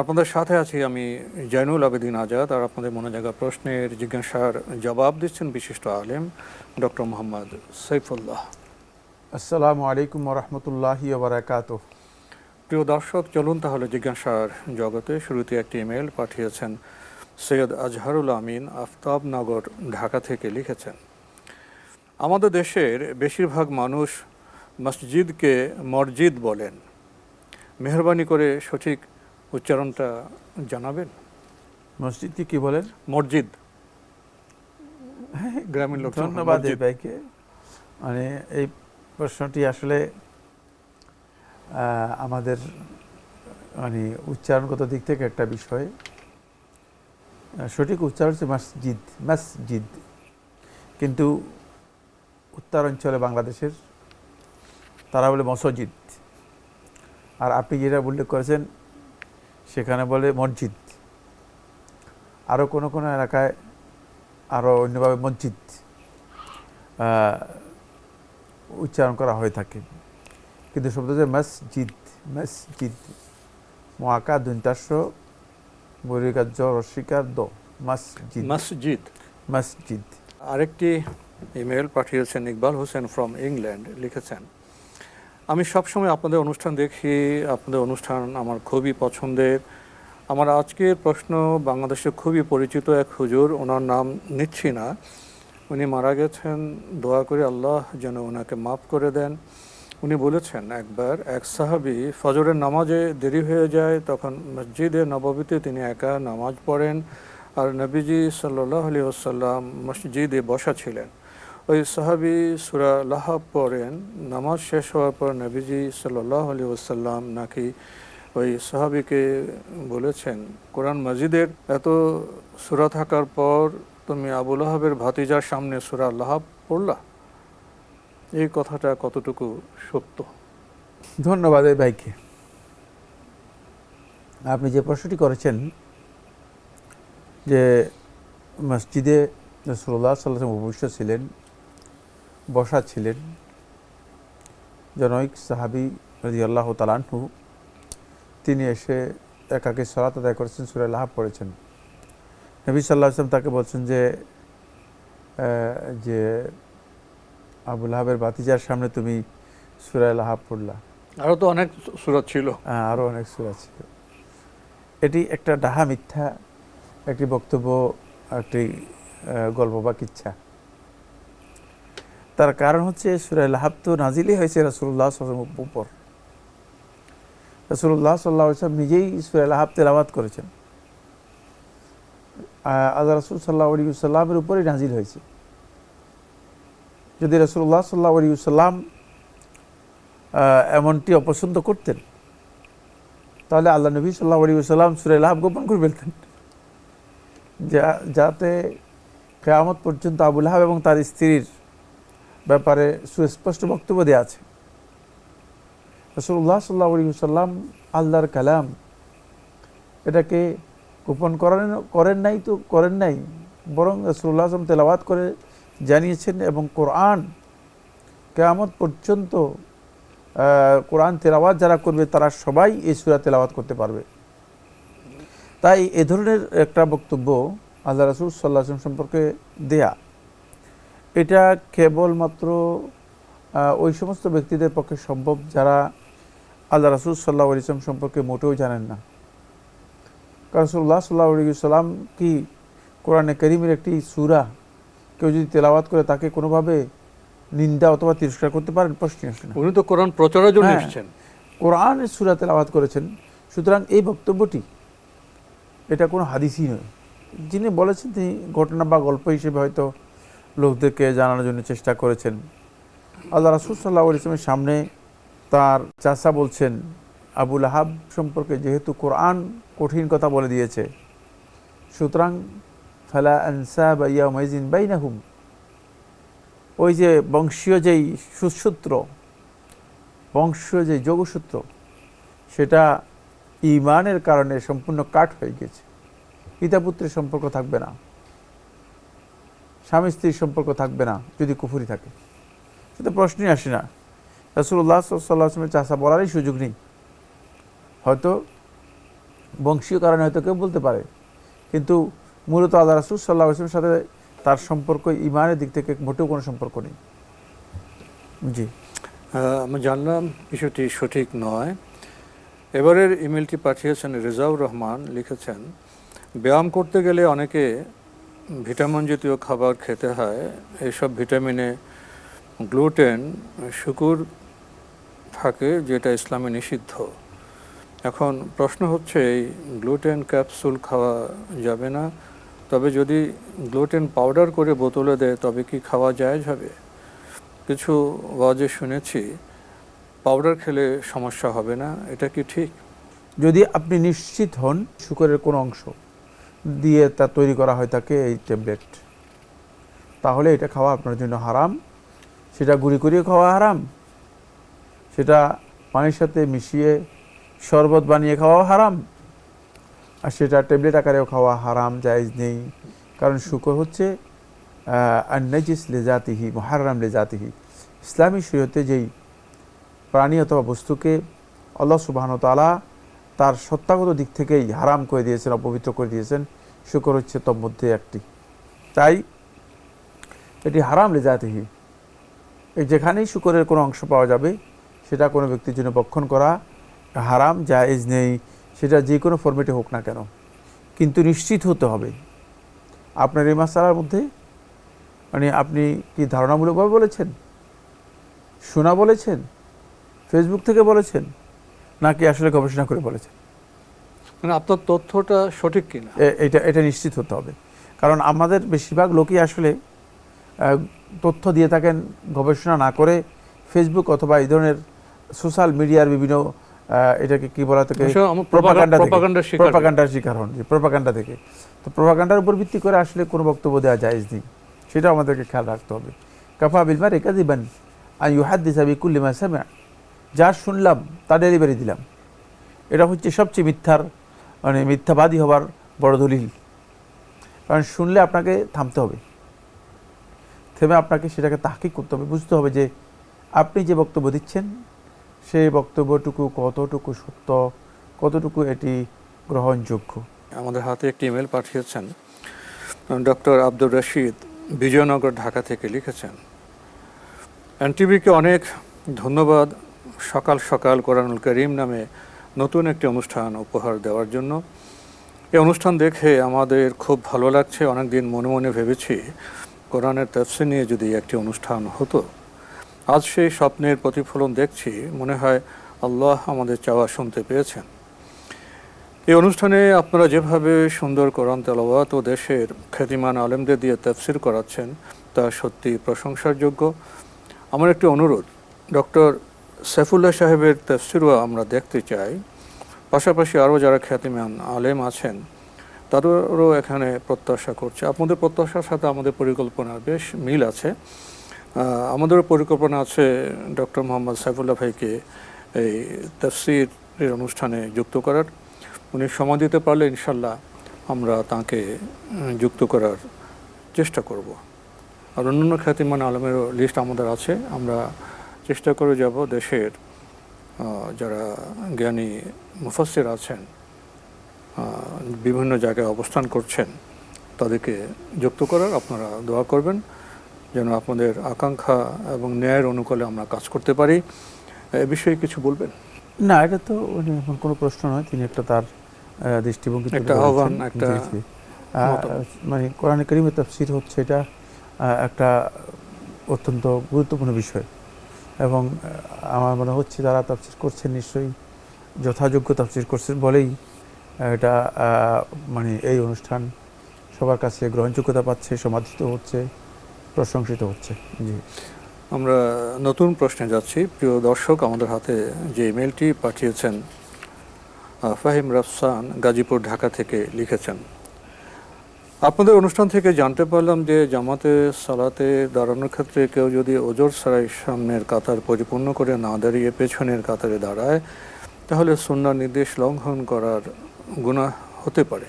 আপনাদের সাথে আছি আমি জৈনুল আবেদিন আজাদ আর আপনাদের মনে জায়গা প্রশ্নের জিজ্ঞাসার জবাব দিচ্ছেন বিশিষ্ট আলেম ডক্টর মোহাম্মদ সৈফুল্লাহ। আসসালামু আলাইকুম রহমতুল্লাহি বারাকাত প্রিয় দর্শক চলুন তাহলে জিজ্ঞাসার জগতে শুরুতে একটি ইমেল পাঠিয়েছেন সৈয়দ আজহারুল আমিন আফতাবনগর ঢাকা থেকে লিখেছেন আমাদের দেশের বেশিরভাগ মানুষ মসজিদকে মসজিদ বলেন। মেহরবানি করে সঠিক উচ্চারণটা জানাবেন? মসজিদকে কি বলেন? মসজিদ। গ্রামীণ লোক ধন্যবাদ এই ভাইকে। মানে এই প্রশ্নটি আসলে আমাদের মানে উচ্চারণগত দিক থেকে একটা বিষয়। সঠিক উচ্চারণ হচ্ছে মসজিদ মসজিদ। কিন্তু উত্তরাঞ্চলে বাংলাদেশের তারা বলে মসজিদ। আর আপনি যেটা উল্লেখ করেছেন সেখানে বলে মসজিদ আরও কোনো কোনো এলাকায় আরও অন্যভাবে মসজিদ উচ্চারণ করা হয়ে থাকে। কিন্তু শব্দ হচ্ছে মসজিদ মসজিদ মহাকা দুন্তাস্য বরিকার্য রসিকার দ মসজিদ। মসজিদ। মসজিদ। আরেকটি ইমেল পাঠিয়েছেন ইকবাল হোসেন ফ্রম ইংল্যান্ড লিখেছেন আমি সবসময় আপনাদের অনুষ্ঠান দেখি, আপনাদের অনুষ্ঠান আমার খুবই পছন্দের। আমার আজকের প্রশ্ন বাংলাদেশে খুবই পরিচিত এক হুজুর, ওনার নাম নিচ্ছি না উনি মারা গেছেন, দোয়া করে আল্লাহ যেন ওনাকে মাফ করে দেন। উনি বলেছেন একবার, এক সাহাবি ফজরের নামাজে দেরি হয়ে যায়, তখন মসজিদে নববীতে তিনি একা নামাজ পড়েন। আর নবীজি সাল্লাহ আলী আসাল্লাম মসজিদে বসা ছিলেন। ওই সাহাবি সুরা লাহাব পড়েন, নামাজ শেষ হওয়ার পর নবীজি সাল্লাহ আলী আসাল্লাম নাকি ওই সাহাবিকে বলেছেন, কোরআন মসজিদের এত সুরা থাকার পর তুমি আবুল আহাবের ভাতিজার সামনে সুরা লাহাব পড়লা? এই কথাটা কতটুকু সত্য? ধন্যবাদ এই ভাইকে। আপনি যে প্রশ্নটি করেছেন যে মসজিদে রসুল্লাহ সাল্লাম উপবিষ্ট ছিলেন বসা ছিলেন। জনৈক সাহাবি রাজি আল্লাহ তালানহু তিনি এসে একাকে সলাত আদায় করেছেন সুরে লাহাব পড়েছেন। নবী সাল্লাহ আসলাম তাকে বলছেন যে যে আবুল হাবের বাতিজার সামনে তুমি সুরায় লাহাব পড়লা। আরও তো অনেক সুরত ছিল। হ্যাঁ, আরও অনেক সুরা ছিল। এটি একটা ডাহা মিথ্যা একটি বক্তব্য একটি গল্প বা কিচ্ছা। তার কারণ হচ্ছে সুরায় লাহাব তো নাজিলই হয়েছে রসুল্লাহ সাল্লাম উপর। রসুল্লাহ সাল্লাহ সাল্লাম নিজেই সুরায় লাহাব তেলাবাদ করেছেন। আল্লাহ রসুল সাল্লাহ আলী সাল্লামের উপরেই নাজিল হয়েছে। যদি রসুল্লাহ সাল্লাহ আলী সাল্লাম এমনটি অপছন্দ করতেন, তাহলে আল্লাহ নবী সাল্লাহ আলী সাল্লাম সুরে লাভ গোপন করে ফেলতেন। যা, যাতে কেয়ামত পর্যন্ত আবুল হাব এবং তার স্ত্রীর ব্যাপারে সুস্পষ্ট বক্তব্য দেওয়া আছে। রসুল্লাহ সাল্লাহ সাল্লাম আল্লাহর কালাম, এটাকে গোপন করেন করেন নাই তো করেন নাই, বরং রসুল্লাহ আসলাম তেলাওয়াত করে জানিয়েছেন এবং কোরআন কেয়ামত পর্যন্ত কোরআন তেলাওয়াত যারা করবে তারা সবাই এই সুরা তেলাওয়াত করতে পারবে। তাই এ ধরনের একটা বক্তব্য আল্লাহ রাসুল সাল্লাহ সম্পর্কে দেয়া। এটা কেবলমাত্র ওই সমস্ত ব্যক্তিদের পক্ষে সম্ভব যারা আল্লাহ রাসুল সাল্লাহ ইসলাম সম্পর্কে মোটেও জানেন না। কারণ রসুল্লাহ সাল্লাহ সাল্লাম কি কোরআনে করিমের একটি সুরা কেউ যদি তেলাওয়াত করে তাকে কোনোভাবে নিন্দা অথবা তিরস্কার করতে পারেন? প্রশ্ন আসে না। উনি তো কোরআন প্রচারের জন্য হ্যাঁ। এসেছেন। কোরআনের সুরা তেলাওয়াত করেছেন সুতরাং এই বক্তব্যটি এটা কোনো হাদিসই নয়। যিনি বলেছেন তিনি ঘটনা বা গল্প হিসেবে হয়তো লোকদেরকে জানানোর জন্য চেষ্টা করেছেন। আল্লাহ রাসুল সাল্লাহ ইসলামের সামনে তার চাষা বলছেন আবুল আহাব সম্পর্কে যেহেতু কোরআন কঠিন কথা বলে দিয়েছে, সুতরাং ফালা আনসা বা ইয়া মাইজিন বাইনাহুম। ওই যে বংশীয় যেই সুসূত্র, বংশীয় যে যোগসূত্র, সেটা ইমানের কারণে সম্পূর্ণ কাট হয়ে গেছে পিতাপুত্রের সম্পর্ক থাকবে না। স্বামী স্ত্রীর সম্পর্ক থাকবে না, যদি কুফুরি থাকে। সেটা প্রশ্নই আসে না। রসুল্লাহ সাল্লাহ আসলামের চাষা বলারই সুযোগ নেই। হয়তো বংশীয় কারণে হয়তো কেউ বলতে পারে। কিন্তু মূলত আল্লাহ রাসুল সাল্লাহ আসলামের সাথে তার সম্পর্ক ইমানের দিক থেকে মোটেও কোনো সম্পর্ক নেই। জি। আমি জানলাম বিষয়টি সঠিক নয়। এবারের ইমেলটি পাঠিয়েছেন রেজাউর রহমান, লিখেছেন, ব্যায়াম করতে গেলে অনেকে ভিটামিন জাতীয় খাবার খেতে হয় এইসব ভিটামিনে গ্লুটেন, শুকুর থাকে, যেটা ইসলামে নিষিদ্ধ। এখন প্রশ্ন হচ্ছে, এই গ্লুটেন ক্যাপসুল খাওয়া যাবে না? তবে যদি গ্লুটেন পাউডার করে বোতলে দেয়, তবে কি খাওয়া যায় হবে? কিছু ওয়াজে শুনেছি, পাউডার খেলে সমস্যা হবে না, এটা কি ঠিক? যদি আপনি নিশ্চিত হন, শুকরের কোনো অংশ। দিয়ে তা তৈরি করা হয় থাকে এই ট্যাবলেট। তাহলে এটা খাওয়া আপনার জন্য হারাম, সেটা গুঁড়ি করিয়ে খাওয়া হারাম, সেটা পানির সাথে মিশিয়ে শরবত বানিয়ে খাওয়া হারাম, আর সেটা ট্যাবলেট আকারেও খাওয়া হারাম, জায়েজ নেই। কারণ শুকর হচ্ছে আন্নাজিস লেজাতিহি মহারাম লেজাতিহি। ইসলামী শরীয়তে যেই প্রাণী অথবা বস্তুকে আল্লাহ সুবাহন তালা তার সত্তাগত দিক থেকেই হারাম করে দিয়েছেন, অপবিত্র করে দিয়েছেন। শুকর হচ্ছে তোর মধ্যে একটি। তাই এটি হারাম লেজাতিহি। এই যেখানেই শুকরের কোনো অংশ পাওয়া যাবে, সেটা কোনো ব্যক্তির জন্য বক্ষণ করা হারাম, জায়েজ নেই। সেটা যে কোনো ফর্মেটে হোক না কেন। কিন্তু নিশ্চিত হতে হবে। আপনার এই মাসালার মধ্যে মানে আপনি কি ধারণামূলকভাবে বলেছেন? শোনা বলেছেন? ফেসবুক থেকে বলেছেন? নাকি আসলে গবেষণা করে বলেছেন? মানে আপনার তথ্যটা সঠিক কিনা? এটা এটা নিশ্চিত হতে হবে। কারণ আমাদের বেশিরভাগ লোকই আসলে তথ্য দিয়ে থাকেন গবেষণা না করে ফেসবুক অথবা এই ধরনের সোশ্যাল মিডিয়ার বিভিন্ন এটাকে কি বলা থেকে। প্রপাগান্ডা শিকার। হন প্রপাগান্ডা থেকে। তো প্রপাগান্ডার উপর ভিত্তি করে আসলে কোনো বক্তব্য দেওয়া জায়েজ নেই। সেটাও আমাদেরকে খেয়াল রাখতে হবে। কাফা বিলমার একাদিবান আই ইউহাদ্দিস আবি কুল্লিমা সামা। যা শুনলাম, তা ডেলিভারি দিলাম। এটা হচ্ছে সবচেয়ে মিথ্যার মানে মিথ্যাবাদী হবার বড় দলিল। কারণ শুনলে আপনাকে থামতে হবে। থেমে আপনাকে সেটাকে তাহকিক করতে হবে। বুঝতে হবে যে আপনি যে বক্তব্য দিচ্ছেন, সেই বক্তব্যটুকু কতটুকু সত্য, কতটুকু এটি গ্রহণযোগ্য? আমাদের হাতে একটি ইমেল পাঠিয়েছেন, ডক্টর আব্দুর রশিদ, বিজয়নগর, ঢাকা থেকে লিখেছেন, এনটিভিকে অনেক ধন্যবাদ। সকাল সকাল কোরআনুল করিম নামে নতুন একটি অনুষ্ঠান উপহার দেওয়ার জন্য। এই অনুষ্ঠান দেখে আমাদের খুব ভালো লাগছে। অনেকদিন মনে মনে ভেবেছি কোরআনের তফসি নিয়ে যদি একটি অনুষ্ঠান হতো। আজ সেই স্বপ্নের প্রতিফলন দেখছি। মনে হয় আল্লাহ আমাদের চাওয়া শুনতে পেয়েছেন। এই অনুষ্ঠানে আপনারা যেভাবে সুন্দর কোরআন তেলাওয়াত ও দেশের খ্যাতিমান আলেমদের দিয়ে তফসির করাচ্ছেন, তা সত্যি প্রশংসার যোগ্য। আমার একটি অনুরোধ, ডক্টর সাইফুল্লাহ সাহেবের তফসিরও আমরা দেখতে চাই। পাশাপাশি আরও যারা খ্যাতিমান আলেম আছেন, তাদেরও এখানে প্রত্যাশা করছে। আপনাদের প্রত্যাশার সাথে আমাদের পরিকল্পনার বেশ মিল আছে। আমাদেরও পরিকল্পনা আছে ডক্টর মোহাম্মদ সাইফুল্লাহ ভাইকে এই তফসিরের অনুষ্ঠানে যুক্ত করার। উনি সময় দিতে পারলে ইনশাল্লাহ আমরা তাকে যুক্ত করার চেষ্টা করব। আর অন্যান্য খ্যাতিমান আলমেরও লিস্ট আমাদের আছে। আমরা চেষ্টা করে যাব দেশের যারা জ্ঞানী মুফাসির আছেন বিভিন্ন জায়গায় অবস্থান করছেন তাদেরকে যুক্ত করার আপনারা দোয়া করবেন যেন আপনাদের আকাঙ্ক্ষা এবং ন্যায়ের অনুকূলে আমরা কাজ করতে পারি। এ বিষয়ে কিছু বলবেন? না এটা তো এখন কোনো প্রশ্ন নয় তিনি একটা তার দৃষ্টিভঙ্গি একটা আহ্বান, একটা। মানে কোরআন করিমের তফসির হচ্ছে এটা একটা অত্যন্ত গুরুত্বপূর্ণ বিষয়। এবং আমার মনে হচ্ছে তারা তাফসির করছেন নিশ্চয়ই, যথাযোগ্য তাফসির করছেন বলেই এটা মানে এই অনুষ্ঠান সবার কাছে গ্রহণযোগ্যতা পাচ্ছে সমাধিত হচ্ছে, প্রশংসিত হচ্ছে। জি। আমরা নতুন প্রশ্নে যাচ্ছি। প্রিয় দর্শক, আমাদের হাতে যে ইমেলটি পাঠিয়েছেন ফাহিম রাফসান গাজীপুর, ঢাকা থেকে লিখেছেন। আপনাদের অনুষ্ঠান থেকে জানতে পারলাম যে জামাতে সালাতে দাঁড়ানোর ক্ষেত্রে কেউ যদি ওজোর সারাই সামনের কাতার পরিপূর্ণ করে না দাঁড়িয়ে পেছনের কাতারে দাঁড়ায়, তাহলে সুন্নার নির্দেশ লঙ্ঘন করার গুণা হতে পারে।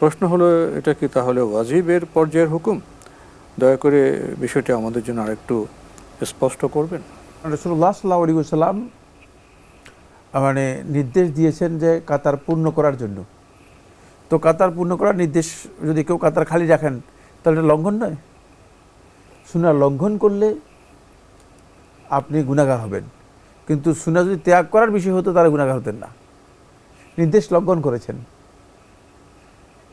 প্রশ্ন হলো, এটা কি তাহলে ওয়াজিবের পর্যায়ের হুকুম? দয়া করে বিষয়টি আমাদের জন্য আরেকটু স্পষ্ট করবেন। রসুল্লাহ সাল্লাহ সাল্লাম মানে নির্দেশ দিয়েছেন যে কাতার পূর্ণ করার জন্য। তো কাতার পূর্ণ করার নির্দেশ যদি কেউ কাতার খালি রাখেন, তাহলে এটা লঙ্ঘন নয়? সুনা লঙ্ঘন করলে আপনি গুণাগার হবেন। কিন্তু সুনা যদি ত্যাগ করার বিষয় হতো তারা গুণাগার হতেন না। নির্দেশ লঙ্ঘন করেছেন।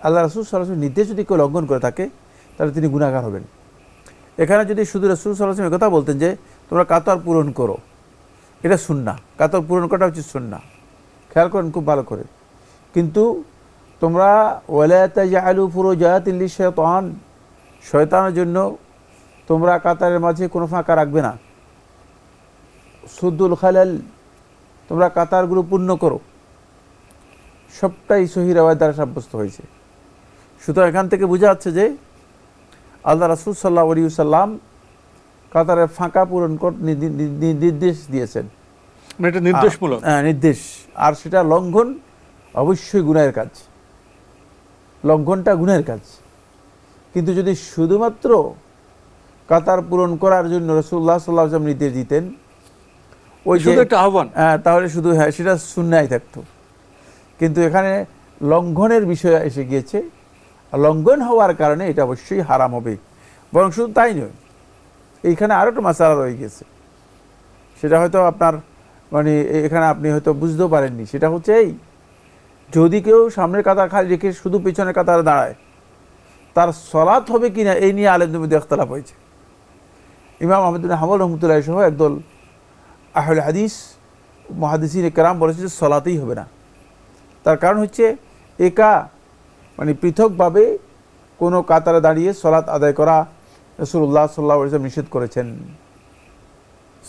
আল্লাহ রসুল সরাসরি নির্দেশ যদি কেউ লঙ্ঘন করে থাকে, তাহলে তিনি গুণাগার হবেন। এখানে যদি শুধু রসুল সাল্লাহ কথা বলতেন যে, তোমরা কাতর পূরণ করো, এটা সুন্না। কাতর পূরণ করাটা হচ্ছে সুন্না। খেয়াল করেন খুব ভালো করে। কিন্তু তোমরা ওয়ালায়াতা আলু ফুরো জায়াতিল্লি শয়তান শয়তানের জন্য তোমরা কাতারের মাঝে কোনো ফাঁকা রাখবে না। সুদ্দুল খালাল তোমরা কাতারগুলো পূর্ণ করো। সবটাই সহি রেওয়ায় দ্বারা সাব্যস্ত হয়েছে। সুতরাং এখান থেকে বোঝা যাচ্ছে যে আল্লাহ রাসুল সাল্লাহ আলী সাল্লাম কাতারের ফাঁকা পূরণ নির্দেশ দিয়েছেন। মানে এটা নির্দেশমূলক। হ্যাঁ নির্দেশ। আর সেটা লঙ্ঘন অবশ্যই গুণের কাজ। লঙ্ঘনটা গুণের কাজ। কিন্তু যদি শুধুমাত্র কাতার পূরণ করার জন্য রসুল্লাহ সাল্লাহ আসলাম নির্দেশ দিতেন ওই শুধু একটা আহ্বান। হ্যাঁ তাহলে শুধু হ্যাঁ সেটা শূন্যায় থাকতো। কিন্তু এখানে লঙ্ঘনের বিষয় এসে গিয়েছে। লঙ্ঘন হওয়ার কারণে এটা অবশ্যই হারাম হবে। বরং শুধু তাই নয় এইখানে আরও একটা মাসালা রয়ে গেছে। সেটা হয়তো আপনার মানে এখানে আপনি হয়তো বুঝতেও পারেননি। সেটা হচ্ছে এই যদি কেউ সামনের কাতার খালি রেখে শুধু পেছনের কাতারে দাঁড়ায়, তার সলাৎ হবে কি না, এই নিয়ে আলেমদের মধ্যে হয়েছে। ইমাম আহমদুল হামল রহমতুল্লাহ সহ একদল আহলে হাদিস মহাদিসিন কেরাম বলেছে যে সলাতেই হবে না। তার কারণ হচ্ছে একা মানে পৃথকভাবে কোনো কাতারে দাঁড়িয়ে সলাৎ আদায় করা রসুল্লাহ সাল্লাহ ইসলাম নিষেধ করেছেন।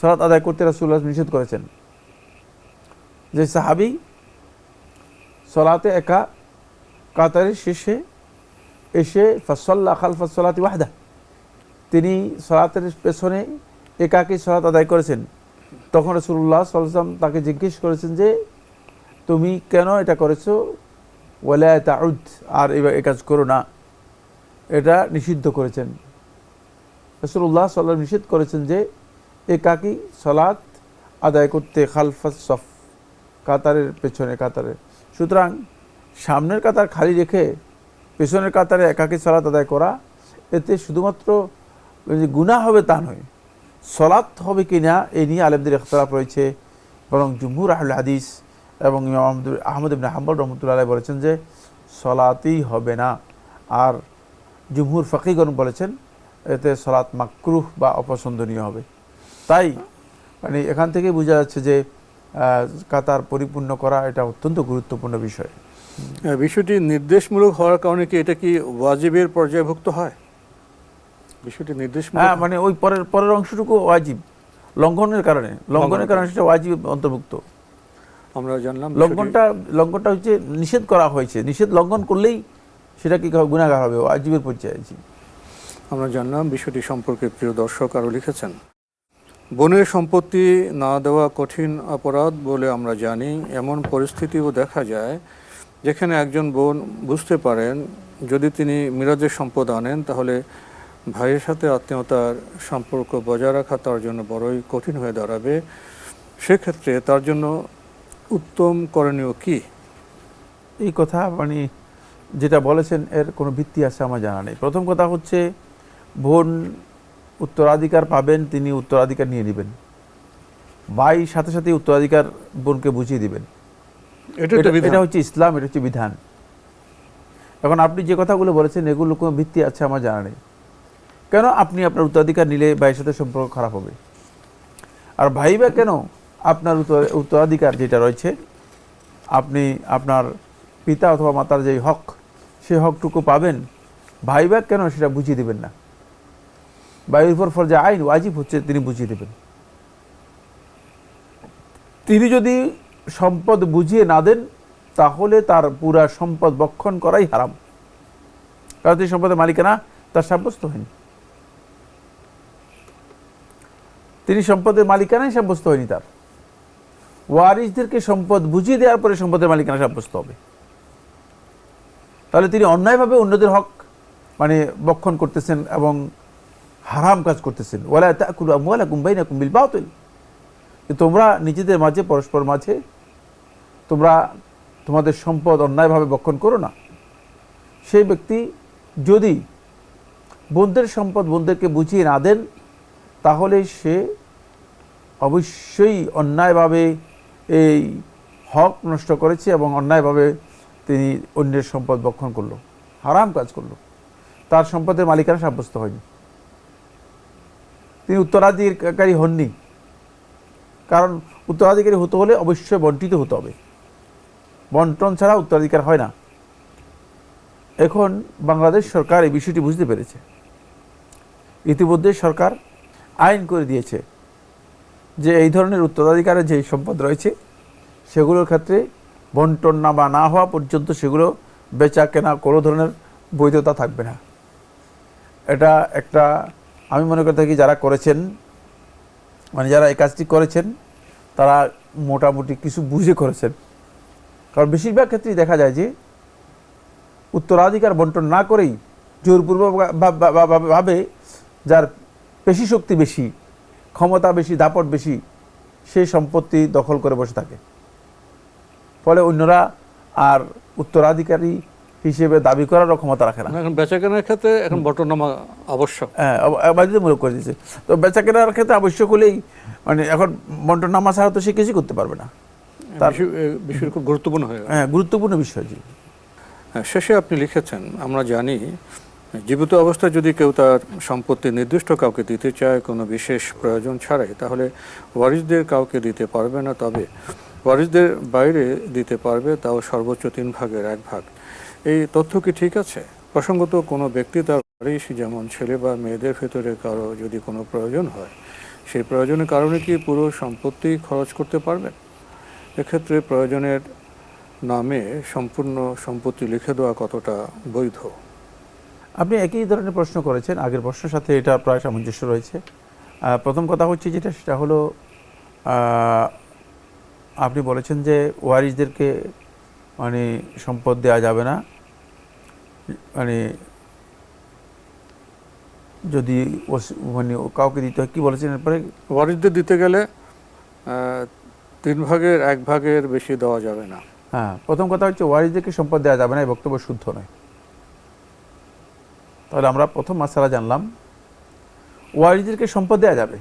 সলাৎ আদায় করতে রসুল্লাহ নিষেধ করেছেন। যে সাহাবি সলাতে একা কাতারের শেষে এসে ফসল্লা খাল ফসলাতি ওয়াহদা। তিনি সলাতের পেছনে একাকী সলাত আদায় করেছেন। তখন রসুল্লাহ সাল্লাম তাকে জিজ্ঞেস করেছেন যে, তুমি কেন এটা করেছ? ওয়ালা তাউদ, আর এবার এ কাজ করো না। এটা নিষিদ্ধ করেছেন। রসুল্লাহ সাল্লাম নিষেধ করেছেন যে, একাকী সলাৎ আদায় করতে খালফাস সফ, কাতারের পেছনে কাতারে সুতরাং সামনের কাতার খালি রেখে পেছনের কাতারে একাকী সলাত আদায় করা, এতে শুধুমাত্র গুনাহ হবে তা নয়, সলাৎ হবে কি না, এ নিয়ে আলেমদের ইখতলাফ রয়েছে। বরং জুমহুর আহুল হাদিস এবং আহমদ ইবনে হাম্বল রহমতুল্লাহ বলেছেন যে, সলাতেই হবে না। আর জুমহুর ফকিগণ বলেছেন, এতে সলাৎ মাকরুহ বা অপছন্দনীয় হবে। তাই মানে এখান থেকে বোঝা যাচ্ছে যে কাতার পরিপূর্ণ করা এটা অত্যন্ত গুরুত্বপূর্ণ বিষয়। বিষয়টি নির্দেশমূলক হওয়ার কারণে কি এটা কি ওয়াজিবের পর্যায়ভুক্ত হয়? বিষয়টি নির্দেশ হ্যাঁ মানে ওই পরের পরের অংশটুকু ওয়াজিব। লঙ্ঘনের কারণে লঙ্ঘনের কারণে সেটা ওয়াজিব অন্তর্ভুক্ত। আমরা জানলাম লঙ্ঘনটা লঙ্ঘনটা হচ্ছে নিষেধ করা হয়েছে। নিষেধ লঙ্ঘন করলেই সেটা কি গুণাগার হবে ওয়াজিবের পর্যায়ে। আমরা জানলাম বিষয়টি সম্পর্কে প্রিয় দর্শক আরও লিখেছেন। বনের সম্পত্তি না দেওয়া কঠিন অপরাধ বলে আমরা জানি। এমন পরিস্থিতিও দেখা যায় যেখানে একজন বোন বুঝতে পারেন, যদি তিনি মিরাজের সম্পদ আনেন, তাহলে ভাইয়ের সাথে আত্মীয়তার সম্পর্ক বজায় রাখা তার জন্য বড়ই কঠিন হয়ে দাঁড়াবে। সেক্ষেত্রে তার জন্য উত্তম করণীয় কী? এই কথা মানে যেটা বলেছেন, এর কোনো ভিত্তি আছে আমার জানা নেই। প্রথম কথা হচ্ছে, বোন উত্তরাধিকার পাবেন তিনি উত্তরাধিকার নিয়ে নেবেন। ভাই সাথে সাথে উত্তরাধিকার বোনকে বুঝিয়ে দিবেন। এটা হচ্ছে ইসলাম এটা হচ্ছে বিধান। এখন আপনি যে কথাগুলো বলেছেন এগুলো কোনো ভিত্তি আছে আমার জানা নেই। কেন আপনি আপনার উত্তরাধিকার নিলে ভাইয়ের সাথে সম্পর্ক খারাপ হবে? আর ভাই বা কেন আপনার উত্তর- উত্তরাধিকার যেটা রয়েছে আপনি আপনার পিতা অথবা মাতার যে হক সেই হকটুকু পাবেন ভাই বা কেন সেটা বুঝিয়ে দেবেন না? ভাইয়ের উপর ফরজা আইন ওয়াজিব হচ্ছে, তিনি বুঝিয়ে দেবেন। তিনি যদি সম্পদ বুঝিয়ে না দেন, তাহলে তার পুরা সম্পদ বক্ষণ করাই হারাম। কারণ তিনি সম্পদের মালিকানা তার সাব্যস্ত হয়নি। তিনি সম্পদের মালিকানাই সাব্যস্ত হয়নি তার। ওয়ারিসদেরকে সম্পদ বুঝিয়ে দেওয়ার পরে সম্পদের মালিকানা সাব্যস্ত হবে। তাহলে তিনি অন্যায়ভাবে অন্যদের হক মানে বক্ষণ করতেছেন এবং হারাম কাজ করতেছেন। ওয়ালা তাকুলু আমওয়ালাকুম বাইনাকুম বিল বাতিল। যে তোমরা নিজেদের মাঝে, পরস্পর মাঝে তোমরা তোমাদের সম্পদ অন্যায়ভাবে বক্ষণ করো না। সেই ব্যক্তি যদি বোনদের সম্পদ বোনদেরকে বুঝিয়ে না দেন, তাহলে সে অবশ্যই অন্যায়ভাবে এই হক নষ্ট করেছে এবং অন্যায়ভাবে তিনি অন্যের সম্পদ বক্ষণ করল। হারাম কাজ করল। তার সম্পদের মালিকানা সাব্যস্ত হয়নি। তিনি উত্তরাধিকারী হননি। কারণ উত্তরাধিকারী হতে হলে অবশ্যই বন্টিত হতে হবে। বন্টন ছাড়া উত্তরাধিকার হয় না। এখন বাংলাদেশ সরকার এই বিষয়টি বুঝতে পেরেছে। ইতিমধ্যে সরকার আইন করে দিয়েছে যে এই ধরনের উত্তরাধিকারের যে সম্পদ রয়েছে, সেগুলোর ক্ষেত্রে বন্টন না বা না হওয়া পর্যন্ত সেগুলো বেচা কেনা কোনো ধরনের বৈধতা থাকবে না। এটা একটা আমি মনে করে থাকি যারা করেছেন মানে যারা এই কাজটি করেছেন, তারা মোটামুটি কিছু বুঝে করেছেন। কারণ বেশিরভাগ ক্ষেত্রেই দেখা যায় যে, উত্তরাধিকার বন্টন না করেই জোরপূর্বক ভা- ভা- ভা- ভা- ভাবে যার পেশি শক্তি বেশি, ক্ষমতা বেশি, দাপট বেশি সেই সম্পত্তি দখল করে বসে থাকে। ফলে অন্যরা আর উত্তরাধিকারী হিসেবে দাবি করার ক্ষমতা রাখে না। এখন বেচাকেনার ক্ষেত্রে এখন বটনামা আবশ্যক। হ্যাঁ বাধ্যতামূলক করে দিয়েছে। তো বেচা কেনার ক্ষেত্রে আবশ্যক হলেই মানে এখন বন্টন নামা ছাড়া তো সে কিছুই করতে পারবে না। তার- বিষয়- খুব গুরুত্বপূর্ণ হয়ে হ্যাঁ গুরুত্বপূর্ণ বিষয় জি। হ্যাঁ, শেষে আপনি লিখেছেন আমরা জানি জীবিত অবস্থায় যদি কেউ তার সম্পত্তি নির্দিষ্ট কাউকে দিতে চায় কোনো বিশেষ প্রয়োজন ছাড়াই তাহলে ওয়ারিসদের কাউকে দিতে পারবে না। তবে ওয়ারিসদের বাইরে দিতে পারবে তাও সর্বোচ্চ তিন ভাগের এক ভাগ। এই তথ্য কি ঠিক আছে? প্রসঙ্গত কোনো ব্যক্তি তার ওয়ারিস যেমন ছেলে বা মেয়েদের ভেতরে কারও যদি কোনো প্রয়োজন হয়, সেই প্রয়োজনের কারণে কি পুরো সম্পত্তি খরচ করতে পারবেন? এক্ষেত্রে প্রয়োজনের নামে সম্পূর্ণ সম্পত্তি লিখে দেওয়া কতটা বৈধ? আপনি একই ধরনের প্রশ্ন করেছেন, আগের প্রশ্নের সাথে এটা প্রায় সামঞ্জস্য রয়েছে। প্রথম কথা হচ্ছে যেটা, সেটা হলো আপনি বলেছেন যে ওয়ারিসদেরকে মানে সম্পদ দেওয়া যাবে না। মানে যদি মানে কাউকে দিতে হয় কি বলেছেন এরপরে? ওয়ারিসদের দিতে গেলে তিন ভাগের এক ভাগের বেশি দেওয়া যাবে না। হ্যাঁ প্রথম কথা হচ্ছে ওয়ারিসদেরকে সম্পদ দেওয়া যাবে না এই বক্তব্য শুদ্ধ নয়। তাহলে আমরা প্রথম মাসালা জানলাম ওয়ারিসদেরকে সম্পদ দেওয়া যাবে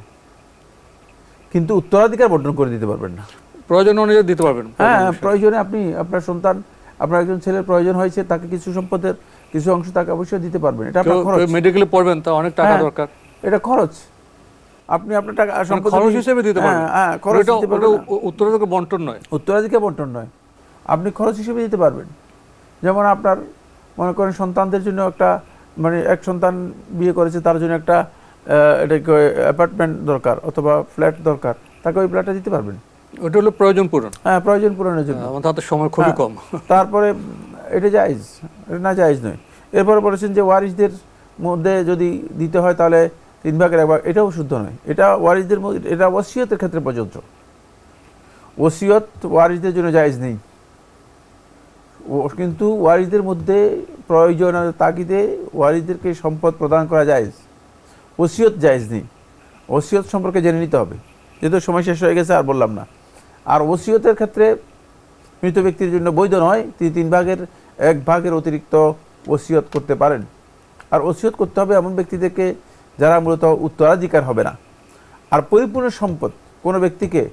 কিন্তু উত্তরাধিকার বর্জন করে দিতে পারবেন না। প্রয়োজন অনুযায়ী দিতে পারবেন। হ্যাঁ প্রয়োজন প্রয়োজনে আপনি আপনার সন্তান আপনার একজন ছেলের প্রয়োজন হয়েছে তাকে কিছু সম্পদের কিছু অংশ তাকে অবশ্যই দিতে পারবেন। এটা আপনার খরচ। মেডিকেলে পড়বেন তা অনেক টাকা হ্যাঁ, দরকার। এটা খরচ। আপনি আপনার টাকা সম্পদ খরচ হিসেবে দিতে পারবেন। হ্যাঁ, হ্যাঁ খরচ দিতে পারবেন উত্তরাধিকার বন্টন নয়। উত্তরাধিকার বন্টন নয়। আপনি খরচ হিসেবে দিতে পারবেন। যেমন আপনার মনে করেন সন্তানদের জন্য একটা মানে এক সন্তান বিয়ে করেছে তার জন্য একটা এটা অ্যাপার্টমেন্ট দরকার অথবা ফ্ল্যাট দরকার তাকে ওই ফ্ল্যাটটা দিতে পারবেন। ওটা হলো প্রয়োজন পূরণ। হ্যাঁ প্রয়োজন পূরণের জন্য। আমাদের হাতে সময় খুবই হ্যাঁ। কম। তারপরে এটা জায়েজ, এটা না জায়েজ নয়। এরপরে বলেছেন যে ওয়ারিসদের মধ্যে যদি দিতে হয় তাহলে তিন ভাগের এক ভাগ, এটাও শুদ্ধ নয়। এটা ওয়ারিসদের এটা ওসিয়তের ক্ষেত্রে প্রযোজ্য। ওসিয়ত ওয়ারিসদের জন্য জায়েজ নেই। কিন্তু ওয়ারিসদের মধ্যে প্রয়োজন তাগিদে ওয়ারিসদেরকে সম্পদ প্রদান করা জায়েজ। ওসিয়ত জায়েজ নেই। ওসিয়ত সম্পর্কে জেনে নিতে হবে। যেহেতু সময় শেষ হয়ে গেছে, আর বললাম না। আর ওসিয়তের ক্ষেত্রে মৃত ব্যক্তির জন্য বৈধ নয়, তিনি তিন ভাগের এক ভাগের অতিরিক্ত ওসিয়ত করতে পারেন। আর ওসিয়ত করতে হবে এমন ব্যক্তিদেরকে যারা মূলত উত্তরাধিকার হবে না। আর পরিপূর্ণ সম্পদ কোনো ব্যক্তিকে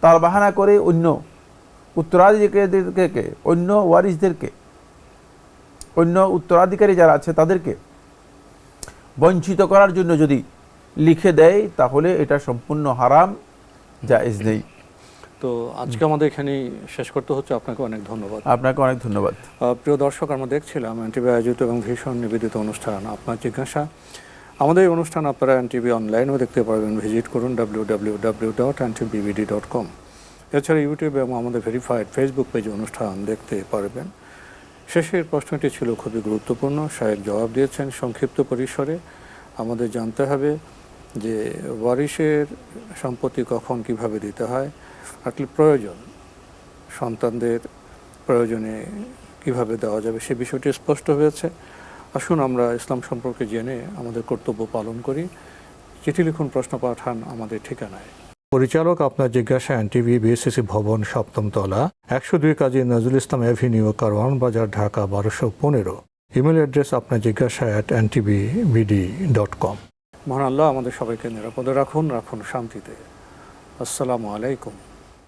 তার বাহানা করে অন্য উত্তরাধিকারীদেরকে, অন্য ওয়ারিসদেরকে অন্য উত্তরাধিকারী যারা আছে তাদেরকে বঞ্চিত করার জন্য যদি লিখে দেয়, তাহলে এটা সম্পূর্ণ হারাম, জায়েজ নেই। তো আজকে আমাদের এখানেই শেষ করতে হচ্ছে। আপনাকে অনেক ধন্যবাদ। আপনাকে অনেক ধন্যবাদ। প্রিয় দর্শক আমরা দেখছিলাম এনটিভি আয়োজিত এবং ভীষণ নিবেদিত অনুষ্ঠান আপনার জিজ্ঞাসা। আমাদের এই অনুষ্ঠান আপনারা এনটিভি অনলাইনেও দেখতে পারবেন। ভিজিট করুন W W W dot NTVD dot com এছাড়া ইউটিউবে এবং আমাদের ভেরিফাইড ফেসবুক পেজে অনুষ্ঠান দেখতে পারবেন। শেষের প্রশ্নটি ছিল খুবই গুরুত্বপূর্ণ। সাহেব জবাব দিয়েছেন সংক্ষিপ্ত পরিসরে। আমাদের জানতে হবে যে ওয়ারিশের সম্পত্তি কখন কীভাবে দিতে হয় আসলে প্রয়োজন। সন্তানদের প্রয়োজনে কীভাবে দেওয়া যাবে সে বিষয়টি স্পষ্ট হয়েছে। আসুন আমরা ইসলাম সম্পর্কে জেনে আমাদের কর্তব্য পালন করি। চিঠি লিখুন প্রশ্ন পাঠান আমাদের ঠিকানায়। পরিচালক আপনার জিজ্ঞাসা এনটিভি বিএসসিসি ভবন সপ্তম তলা একশো দুই কাজী নজরুল ইসলাম অ্যাভিনিউ কারওয়ান বাজার ঢাকা বারোশো পনেরো। ইমেল অ্যাড্রেস আপনার জিজ্ঞাসা at NTV BD dot com মহান আল্লাহ আমাদের সবাইকে নিরাপদে রাখুন রাখুন শান্তিতে। আসসালামু আলাইকুম।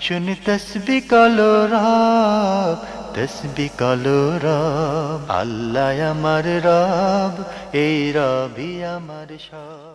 শুনি তসবি কালো রাব তসবি কালো রব আল্লাহ আমার রব এই রবি আমার সব